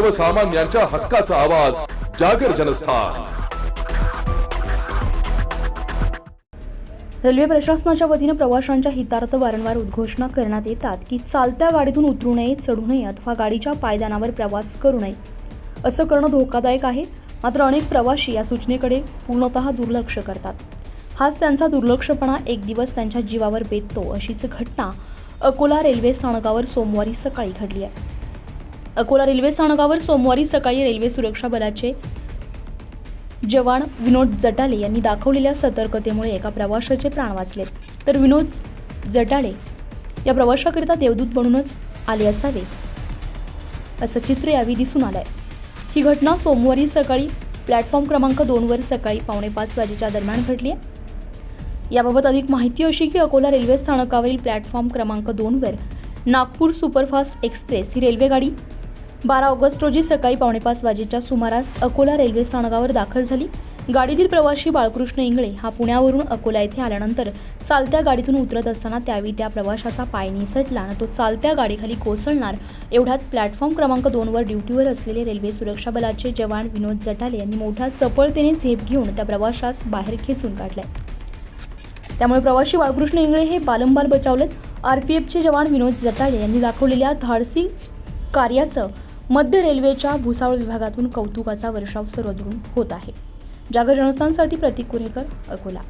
सर्वसामान्यांच्या हक्काचा आवाज जागर जनस्थान. रेल्वे प्रशासनाच्या वतीनं प्रवाशांच्या हितार्थ वारंवार उद्घोषणा करण्यात येतात की चालत्या गाडीतून उतरू नये चढू नये अथवा गाडीच्या पायदानावर प्रवास करू नये. असं करणं धोकादायक आहे. मात्र अनेक प्रवासी या सूचनेकडे पूर्णतः दुर्लक्ष करतात. हाच त्यांचा दुर्लक्षपणा एक दिवस त्यांच्या जीवावर बेततो अशीच घटना अकोला रेल्वे स्थानकावर सोमवारी सकाळी घडली आहे. अकोला रेल्वे स्थानकावर सोमवारी सकाळी रेल्वे सुरक्षा बलाचे जवान विनोद जटाले यांनी दाखवलेल्या सतर्कतेमुळे एका प्रवाशाचे प्राण वाचले. तर विनोद जटाले या प्रवाशाकरिता देवदूत बनूनच आले असावे असं चित्र यावेळी दिसून आलंय. ही घटना सोमवारी सकाळी प्लॅटफॉर्म क्रमांक दोनवर सकाळी पावणे पाच वाजेच्या दरम्यान घडली आहे. याबाबत अधिक माहिती अशी की अकोला रेल्वे स्थानकावरील प्लॅटफॉर्म क्रमांक दोनवर नागपूर सुपरफास्ट एक्सप्रेस ही रेल्वेगाडी बारा ऑगस्ट रोजी सकाळी पावणेपाच वाजेच्या सुमारास अकोला रेल्वे स्थानकावर दाखल झाली. गाडीतील प्रवाशी बाळकृष्ण इंगळे हा पुण्यावरून अकोला येथे आल्यानंतर चालत्या गाडीतून उतरत असताना त्यावेळी त्या प्रवाशाचा पाय निसटला आणि तो चालत्या गाडीखाली कोसळणार एवढ्यात प्लॅटफॉर्म क्रमांक दोनवर ड्युटीवर असलेले रेल्वे सुरक्षा बलाचे जवान विनोद जटाले यांनी मोठ्या चपळतेने झेप घेऊन त्या प्रवाशास बाहेर खेचून काढलाय. त्यामुळे प्रवाशी बाळकृष्ण इंगळे हे बालंबाल बचावलेत. आरपीएफचे जवान विनोद जटाले यांनी दाखवलेल्या धाडसी कार्याचं मध्य रेल्वेच्या भुसावळ विभागातून कौतुकाचा वर्षाव सर्वदूर होत आहे. जागर जनस्थानसाठी प्रतीक कुरेकर अकोला.